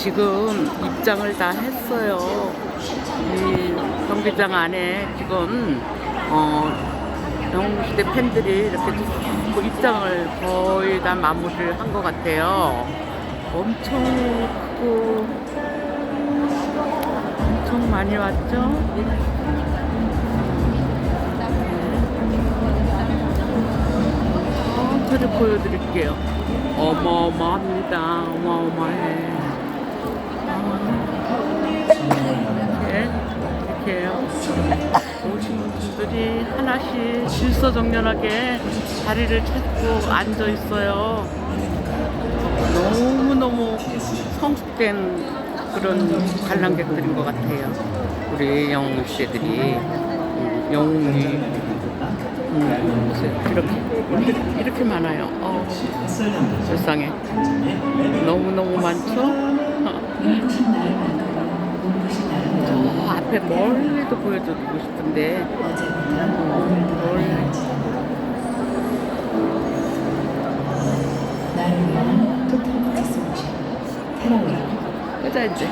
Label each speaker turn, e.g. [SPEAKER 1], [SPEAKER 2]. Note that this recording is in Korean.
[SPEAKER 1] 지금 입장을 다 했어요. 이 경기장 안에 지금 어, 영웅시대 팬들이 이렇게 뭐 입장을 거의 다 마무리를 한 것 같아요. 엄청 크고 엄청 많이 왔죠? 어, 저를 보여드릴게요. 어마어마합니다. 어마어마해. 이렇게. 오신 분들이 하나씩 질서정연하게 자리를 찾고 앉아 있어요. 너무너무 성숙된 그런 관람객들인 것 같아요. 우리 영웅 씨들이 음, 영웅이 음, 이렇게 이렇게, 많아요. 어, 세상에 너무 너무 많죠? 저 앞에 멀리도 보여주고 싶은데. 어, 멀리 끄자 이제